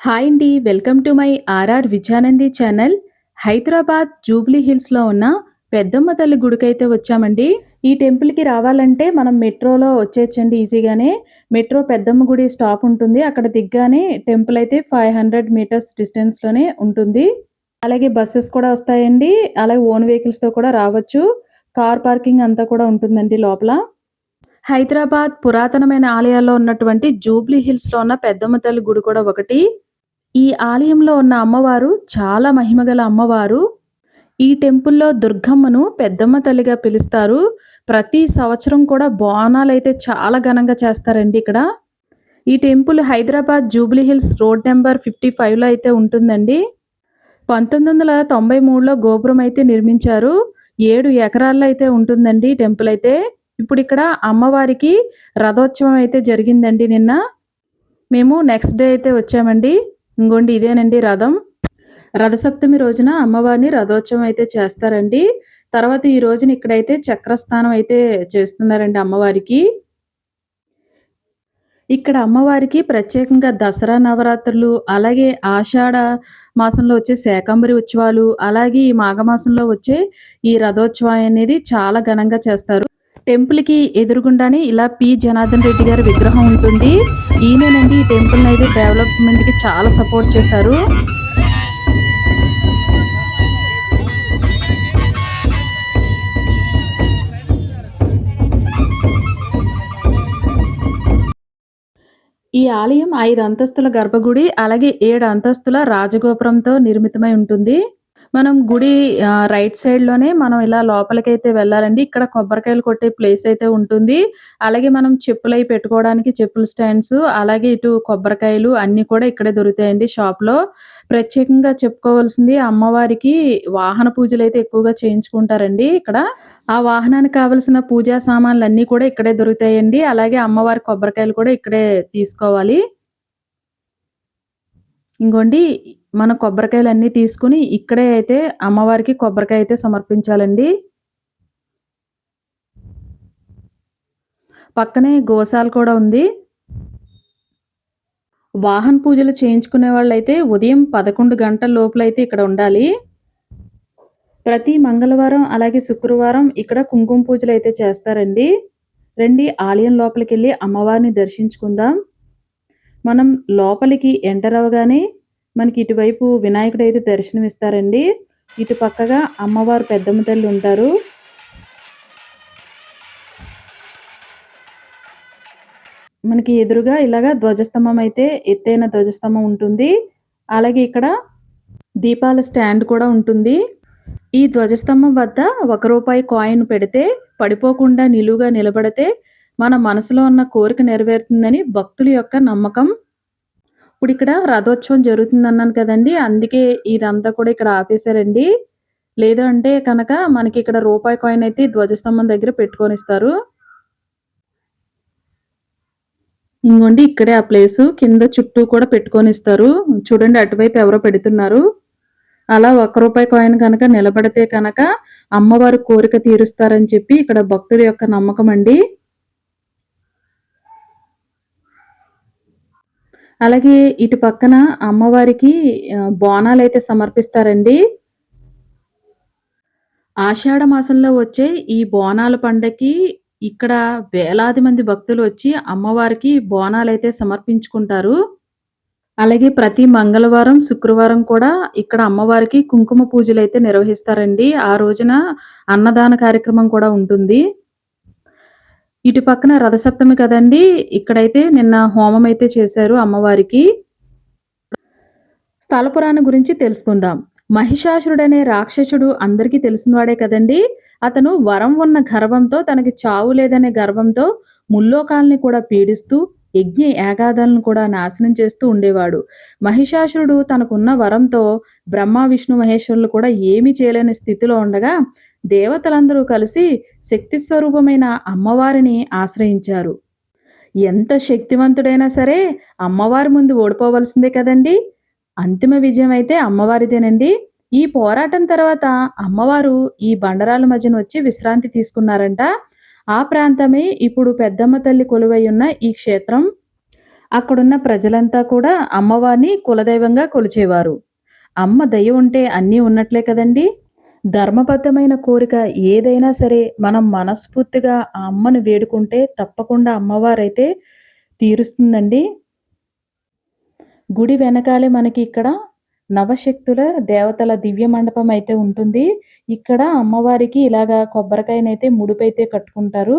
Hi అండి. Welcome to my RR Vijayanandi channel. Hyderabad Jubilee హిల్స్‌లో ఉన్న పెద్దమ్మ తల్లి గుడికైతే వచ్చామండి. ఈ టెంపుల్‌కి రావాలంటే మనం మెట్రోలో వచ్చేచ్చండి ఈజీగానే. మెట్రో పెద్దమ్మ గుడి స్టాప్ ఉంటుంది. అక్కడ దిగ్గానే టెంపుల్ అయితే 500 మీటర్స్ డిస్టెన్స్‌లోనే ఉంటుంది. అలాగే బస్సెస్ కూడా వస్తాయండి. అలాగే ఓన్ వెహికల్స్‌తో కూడా రావచ్చు. కార్ పార్కింగ్ అంతా కూడా ఉంటుందండి లోపల. హైదరాబాద్ పురాతనమైన ఆలయాల్లో ఉన్నటువంటి జూబ్లీ హిల్స్‌లో ఉన్న పెద్దమ్మ తల్లి గుడి కూడా ఒకటి. ఈ ఆలయంలో ఉన్న అమ్మవారు చాలా మహిమగల అమ్మవారు. ఈ టెంపుల్‌లో దుర్గమ్మను పెద్దమ్మ తల్లిగా పిలుస్తారు. ప్రతి సంవత్సరం కూడా బోనాలు అయితే చాలా ఘనంగా చేస్తారండి ఇక్కడ. ఈ temple Hyderabad Jubilee Hills road number fifty ఫైవ్లో అయితే ఉంటుందండి. 1993లో గోపురం అయితే నిర్మించారు. ఏడు ఎకరాల్లో అయితే ఉంటుందండి టెంపుల్ అయితే. ఇప్పుడు ఇక్కడ అమ్మవారికి రథోత్సవం అయితే జరిగిందండి నిన్న. మేము నెక్స్ట్ డే అయితే వచ్చామండి. ఇంగోండి ఇదేనండి రథం. రథసప్తమి రోజున అమ్మవారిని రథోత్సవం అయితే చేస్తారండి. తర్వాత ఈ రోజున ఇక్కడైతే చక్రస్థానం అయితే చేస్తున్నారండి అమ్మవారికి. ఇక్కడ అమ్మవారికి ప్రత్యేకంగా దసరా నవరాత్రులు, అలాగే ఆషాఢ మాసంలో వచ్చే శాకంబరి ఉత్సవాలు, అలాగే ఈ మాఘమాసంలో వచ్చే ఈ రథోత్సవం అనేది చాలా ఘనంగా చేస్తారు. టెంపుల్‌కి ఎదురుగుండానే ఇలా పి. జనార్దన్ రెడ్డి గారి విగ్రహం ఉంటుంది. ఈయనేనండి ఈ డెవలప్మెంట్ డెవలప్‌మెంట్‌కి చాలా సపోర్ట్ చేశారు. ఈ ఆలయం ఐదు అంతస్తుల గర్భగుడి, అలాగే ఏడు అంతస్తుల రాజగోపురంతో నిర్మితమై ఉంటుంది. మనం గుడి రైట్ రైట్ సైడ్‌లోనే మనం ఇలా లోపలికైతే వెళ్ళాలండి. ఇక్కడ కొబ్బరికాయలు కొట్టే ప్లేస్ అయితే ఉంటుంది. అలాగే మనం చెప్పులయి పెట్టుకోవడానికి చెప్పుల స్టాండ్స్, అలాగే ఇటు కొబ్బరికాయలు అన్నీ కూడా ఇక్కడే దొరుకుతాయండి షాప్‌లో. ప్రత్యేకంగా చెప్పుకోవాల్సింది అమ్మవారికి వాహన పూజలు అయితే ఎక్కువగా చేయించుకుంటారండి ఇక్కడ. ఆ వాహనానికి కావాల్సిన పూజా అన్ని కూడా ఇక్కడే దొరుకుతాయండి. అలాగే అమ్మవారి కొబ్బరికాయలు కూడా ఇక్కడే తీసుకోవాలి. ఇంకోండి మన కొబ్బరికాయలన్నీ తీసుకొని ఇక్కడే అయితే అమ్మవారికి కొబ్బరికాయ అయితే సమర్పించాలండి. పక్కనే గోశాల కూడా ఉంది. వాహన పూజలు చేయించుకునే వాళ్ళైతే ఉదయం 11 గంటల లోపలైతే ఇక్కడ ఉండాలి. ప్రతి మంగళవారం, అలాగే శుక్రవారం ఇక్కడ కుంకుమ పూజలు అయితే చేస్తారండి. రండి ఆలయం లోపలికెళ్ళి అమ్మవారిని దర్శించుకుందాం. మనం లోపలికి ఎంటర్ అవ్వగానే మనకి ఇటువైపు వినాయకుడు అయితే దర్శనం దర్శనమిస్తారండి. ఇటు పక్కగా అమ్మవారు పెద్దమ్మ తల్లి ఉంటారు. మనకి ఎదురుగా ఇలాగా ధ్వజస్తంభం అయితే ఎత్తైన ధ్వజస్తంభం ఉంటుంది. అలాగే ఇక్కడ దీపాల స్టాండ్ కూడా ఉంటుంది. ఈ ధ్వజస్తంభం వద్ద ఒక రూపాయి కాయిన్ పెడితే పడిపోకుండా నిలువుగా నిలబడితే మన మనసులో ఉన్న కోరిక నెరవేరుతుందని భక్తుల యొక్క నమ్మకం. ఇప్పుడిక్కడ రథోత్సవం జరుగుతుందన్నాను కదండి అందుకే ఇదంతా కూడా ఇక్కడ ఆపేశారండి. లేదు అంటే కనుక మనకి ఇక్కడ రూపాయి కాయిన్ అయితే ధ్వజస్తంభం దగ్గర పెట్టుకొని ఇస్తారు ఇంగోండి ఇక్కడే ఆ ప్లేసు. కింద చుట్టూ కూడా పెట్టుకొని ఇస్తారు చూడండి అటువైపు ఎవరో పెడుతున్నారు. అలా ఒక్క రూపాయి కాయిన్ కనుక నిలబడితే కనుక అమ్మవారు కోరిక తీరుస్తారని చెప్పి ఇక్కడ భక్తుల యొక్క నమ్మకం అండి. అలాగే ఇటు పక్కన అమ్మవారికి బోనాలు అయితే సమర్పిస్తారండి. ఆషాఢ మాసంలో వచ్చే ఈ బోనాల పండగకి ఇక్కడ వేలాది మంది భక్తులు వచ్చి అమ్మవారికి బోనాలు అయితే సమర్పించుకుంటారు. అలాగే ప్రతి మంగళవారం, శుక్రవారం కూడా ఇక్కడ అమ్మవారికి కుంకుమ పూజలు అయితే నిర్వహిస్తారండి. ఆ రోజున అన్నదాన కార్యక్రమం కూడా ఉంటుంది. ఇటు పక్కన రథసప్తమి కదండీ! ఇక్కడైతే నిన్న హోమం అయితే చేశారు అమ్మవారికి. స్థల పురాణం గురించి తెలుసుకుందాం. మహిషాసురుడనే రాక్షసుడు అందరికీ తెలిసినవాడే కదండీ! అతను వరం ఉన్న గర్వంతో తనకి చావు లేదనే గర్వంతో ముల్లోకాల్ని కూడా పీడిస్తూ, యజ్ఞ యాగాదులను కూడా నాశనం చేస్తూ ఉండేవాడు. మహిషాసురుడు తనకున్న వరంతో బ్రహ్మ, విష్ణు, మహేశ్వరులు కూడా ఏమీ చేయలేని స్థితిలో ఉండగా దేవతలందరూ కలిసి శక్తి స్వరూపమైన అమ్మవారిని ఆశ్రయించారు. ఎంత శక్తివంతుడైనా సరే అమ్మవారి ముందు ఓడిపోవలసిందే కదండీ! అంతిమ విజయం అయితే అమ్మవారిదేనండి. ఈ పోరాటం తర్వాత అమ్మవారు ఈ బండరాళ్ళ మధ్యన వచ్చి విశ్రాంతి తీసుకున్నారంట. ఆ ప్రాంతమే ఇప్పుడు పెద్దమ్మ తల్లి కొలువై ఉన్న ఈ క్షేత్రం. అక్కడున్న ప్రజలంతా కూడా అమ్మవారిని కులదైవంగా కొలిచేవారు. అమ్మ దయ ఉంటే అన్నీ ఉన్నట్లే కదండీ! ధర్మబద్ధమైన కోరిక ఏదైనా సరే మనం మనస్ఫూర్తిగా ఆ అమ్మను వేడుకుంటే తప్పకుండా అమ్మవారైతే తీరుస్తుందండి. గుడి వెనకాలే మనకి ఇక్కడ నవశక్తుల దేవతల దివ్య మండపం అయితే ఉంటుంది. ఇక్కడ అమ్మవారికి ఇలాగా కొబ్బరికాయనైతే ముడిపైతే కట్టుకుంటారు.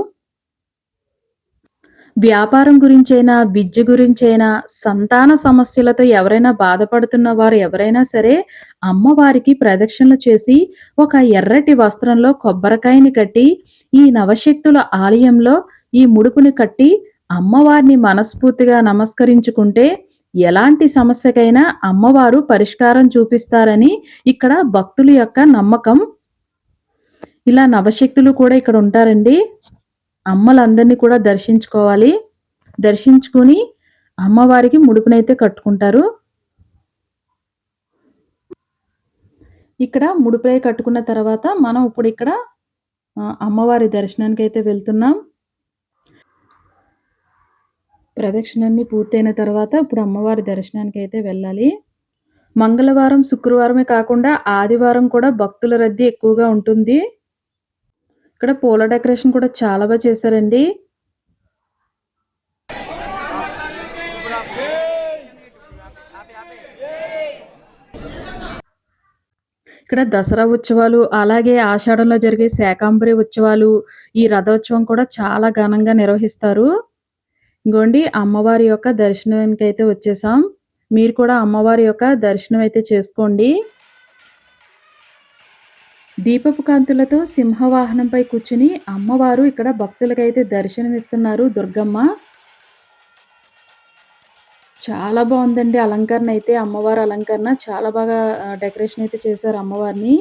వ్యాపారం గురించైనా, విద్య గురించైనా, సంతాన సమస్యలతో ఎవరైనా బాధపడుతున్న వారు ఎవరైనా సరే అమ్మవారికి ప్రదక్షిణలు చేసి ఒక ఎర్రటి వస్త్రంలో కొబ్బరికాయని కట్టి ఈ నవశక్తుల ఆలయంలో ఈ ముడుపుని కట్టి అమ్మవారిని మనస్ఫూర్తిగా నమస్కరించుకుంటే ఎలాంటి సమస్యకైనా అమ్మవారు పరిష్కారం చూపిస్తారని ఇక్కడ భక్తుల యొక్క నమ్మకం. ఇలా నవశక్తులు కూడా ఇక్కడ ఉంటారండి. అమ్మలందరినీ కూడా దర్శించుకోవాలి. దర్శించుకొని అమ్మవారికి ముడుపునైతే కట్టుకుంటారు. ఇక్కడ ముడుపునై కట్టుకున్న తర్వాత మనం ఇప్పుడు ఇక్కడ అమ్మవారి దర్శనానికి అయితే వెళ్తున్నాం. ప్రదక్షిణాన్ని పూర్తయిన తర్వాత ఇప్పుడు అమ్మవారి దర్శనానికి అయితే వెళ్ళాలి. మంగళవారం, శుక్రవారమే కాకుండా ఆదివారం కూడా భక్తుల రద్దీ ఎక్కువగా ఉంటుంది. ఇక్కడ పూల డెకరేషన్ కూడా చాలా బాగా చేశారండి. ఇక్కడ దసరా ఉత్సవాలు, అలాగే ఆషాఢంలో జరిగే శాకాంబరి ఉత్సవాలు, ఈ రథోత్సవం కూడా చాలా ఘనంగా నిర్వహిస్తారు. ఇంకోండి అమ్మవారి యొక్క దర్శనానికి అయితే వచ్చేసాం. మీరు కూడా అమ్మవారి యొక్క దర్శనం అయితే చేసుకోండి. దీపపు కాంతులతో సింహవాహనంపై కూర్చుని అమ్మవారు ఇక్కడ భక్తులకైతే దర్శనమిస్తున్నారు దుర్గమ్మ. చాలా బాగుందండి అలంకరణ అయితే అమ్మవారి అలంకరణ చాలా బాగా డెకరేషన్ అయితే చేశారు అమ్మవారిని.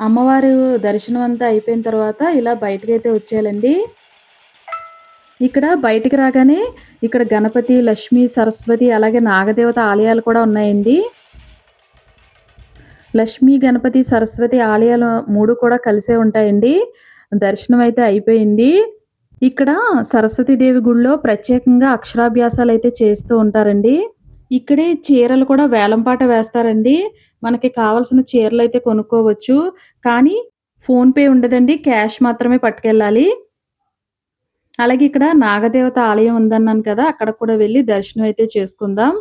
అమ్మవారు దర్శనం అంతా అయిపోయిన తర్వాత ఇలా బయటకైతే వచ్చేయాలండి. ఇక్కడ బయటికి రాగానే ఇక్కడ గణపతి, లక్ష్మి, సరస్వతి అలాగే నాగదేవత ఆలయాలు కూడా ఉన్నాయండి. లక్ష్మి, గణపతి, సరస్వతి ఆలయాలు మూడు కూడా కలిసే ఉంటాయండి. దర్శనం అయితే అయిపోయింది. ఇక్కడ సరస్వతీదేవి గుడిలో ప్రత్యేకంగా అక్షరాభ్యాసాలు అయితే చేస్తూ ఉంటారండి. ఇక్కడే చీరలు కూడా వేలంపాట వేస్తారండి. మనకి కావాల్సిన అయితే కొనుక్కోవచ్చు. కానీ ఫోన్‌పే ఉండదండి. క్యాష్ మాత్రమే పట్టుకెళ్ళాలి. అలాగే ఇక్కడ నాగదేవత ఆలయం ఉందన్నాను కదా! అక్కడ కూడా వెళ్ళి దర్శనం అయితే చేసుకుందాం.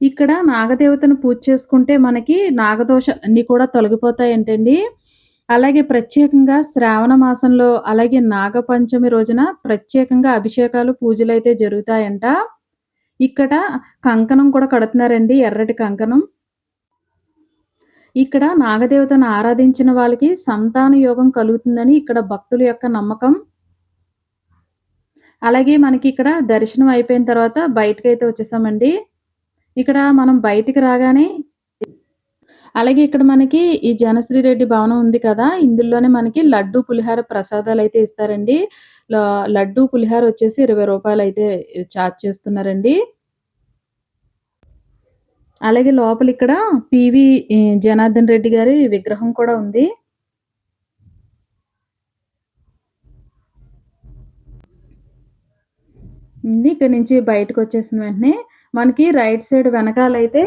ఇక్కడ నాగదేవతను పూజ చేసుకుంటే మనకి నాగదోష అన్నీ కూడా తొలగిపోతాయంటండి. అలాగే ప్రత్యేకంగా శ్రావణ మాసంలో అలాగే నాగపంచమి రోజున ప్రత్యేకంగా అభిషేకాలు, పూజలు అయితే జరుగుతాయంట. ఇక్కడ కంకణం కూడా కడుతున్నారండి. ఎర్రటి కంకణం. ఇక్కడ నాగదేవతను ఆరాధించిన వాళ్ళకి సంతాన యోగం కలుగుతుందని ఇక్కడ భక్తుల యొక్క నమ్మకం. అలాగే మనకి ఇక్కడ దర్శనం అయిపోయిన తర్వాత బయటకైతే వచ్చేసామండి. ఇక్కడ మనం బయటికి రాగానే అలాగే ఇక్కడ మనకి ఈ జనశ్రీ రెడ్డి భవనం ఉంది కదా! ఇందులోనే మనకి లడ్డు, పులిహార అయితే ఇస్తారండి. లడ్డు, పులిహార వచ్చేసి ఇరవై రూపాయలు అయితే చార్జ్ చేస్తున్నారండి. అలాగే లోపల ఇక్కడ పివి జనార్దన్ రెడ్డి గారి విగ్రహం కూడా ఉంది. ఇక్కడ ఇక్కడి నుంచి బయటకొచ్చేసిన వెంటనే మనకి రైట్ సైడ్ వెనకాలైతే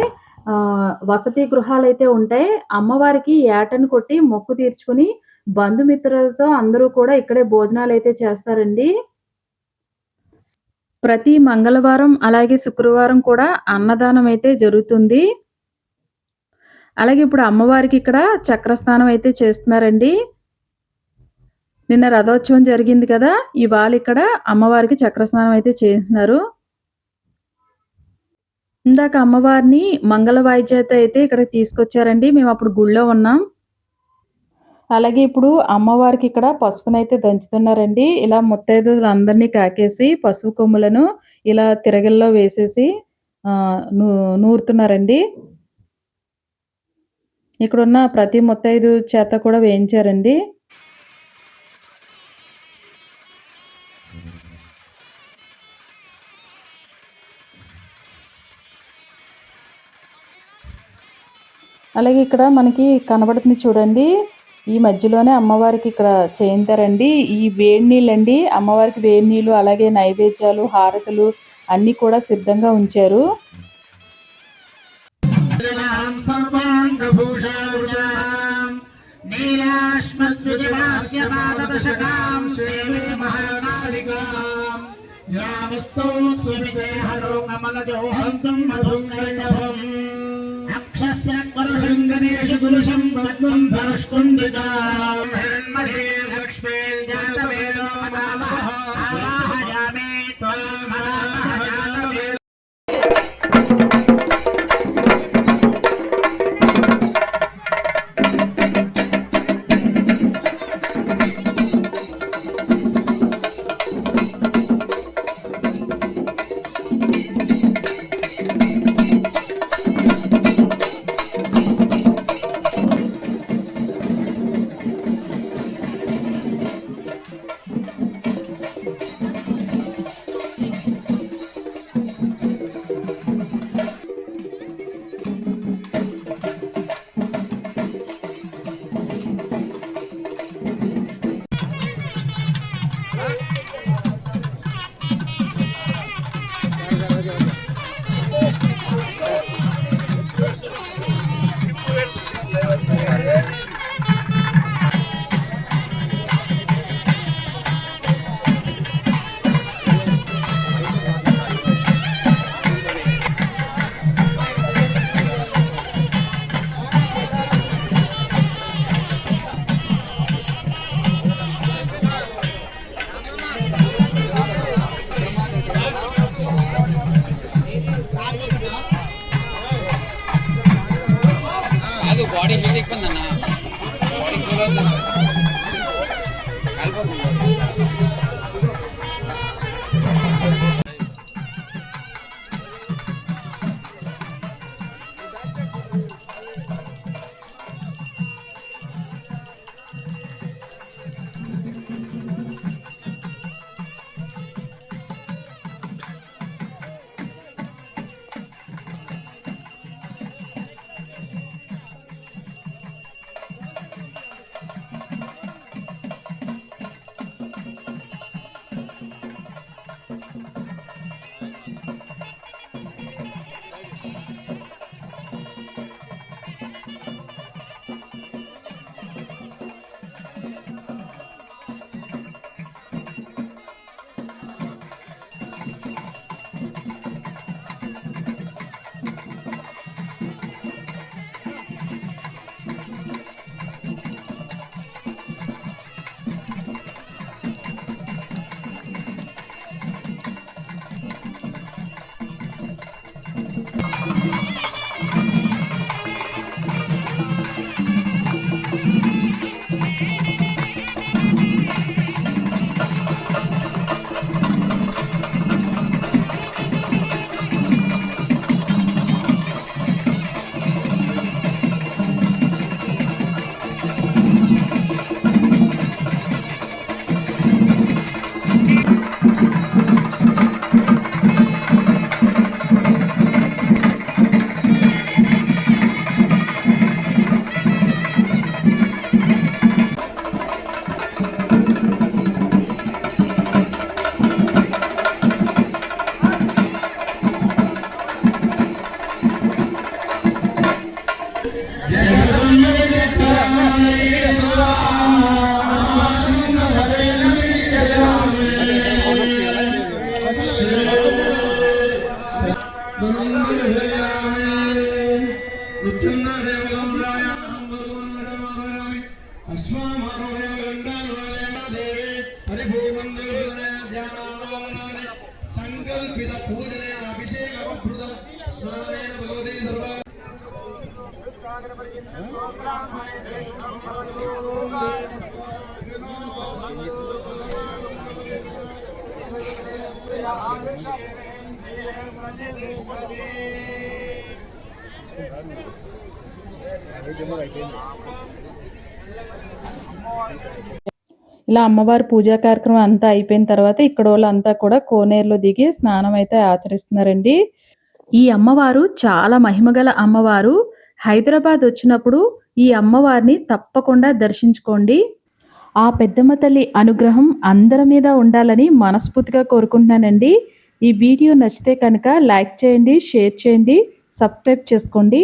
ఆహ్, వసతి గృహాలైతే ఉంటాయి. అమ్మవారికి ఏటను కొట్టి మొక్కు తీర్చుకొని బంధుమిత్రులతో అందరూ కూడా ఇక్కడే భోజనాలు అయితే చేస్తారండి. ప్రతి మంగళవారం అలాగే శుక్రవారం కూడా అన్నదానం అయితే జరుగుతుంది. అలాగే ఇప్పుడు అమ్మవారికి ఇక్కడ చక్రస్నానం అయితే చేస్తున్నారండి. నిన్న రథోత్సవం జరిగింది కదా! ఇవాళ ఇక్కడ అమ్మవారికి చక్రస్నానం అయితే చేస్తున్నారు. ఇందాక అమ్మవారిని మంగళ చేత అయితే ఇక్కడికి తీసుకొచ్చారండి. మేము అప్పుడు గుడిలో ఉన్నాం. అలాగే ఇప్పుడు అమ్మవారికి ఇక్కడ పసుపునైతే దంచుతున్నారండి. ఇలా ముత్తైదువులందరిని కాకేసి పసుపు కొమ్ములను ఇలా తిరగల్లో వేసేసి నూరుతున్నారండి. ఇక్కడున్న ప్రతి ముత్తైదు చేత కూడా వేయించారండి. అలాగే ఇక్కడ మనకి కనబడుతుంది చూడండి. ఈ మధ్యలోనే అమ్మవారికి ఇక్కడ చేయింతారండి ఈ వేడి నీళ్ళండి అమ్మవారికి వేడి నీళ్ళు అలాగే నైవేద్యాలు హారతులు అన్నీ కూడా సిద్ధంగా ఉంచారు. జనాం బాడీ హీట్ ఎక్కువ ఉందన్న బాడీ కూల్ అవుతుంది సంకల్పిత పూజనే అభిషేక సర్వ ఇలా అమ్మవారి పూజా కార్యక్రమం అంతా అయిపోయిన తర్వాత ఇక్కడ వాళ్ళంతా కూడా కోనేరులో దిగి స్నానం అయితే ఆచరిస్తున్నారండి. ఈ అమ్మవారు చాలా మహిమగల అమ్మవారు. హైదరాబాద్ వచ్చినప్పుడు ఈ అమ్మవారిని తప్పకుండా దర్శించుకోండి. ఆ పెద్దమ్మ తల్లి అనుగ్రహం అందరి మీద ఉండాలని మనస్ఫూర్తిగా కోరుకుంటున్నానండి. ఈ వీడియో నచ్చితే కనుక లైక్ చేయండి షేర్ చేయండి సబ్స్క్రైబ్ చేసుకోండి.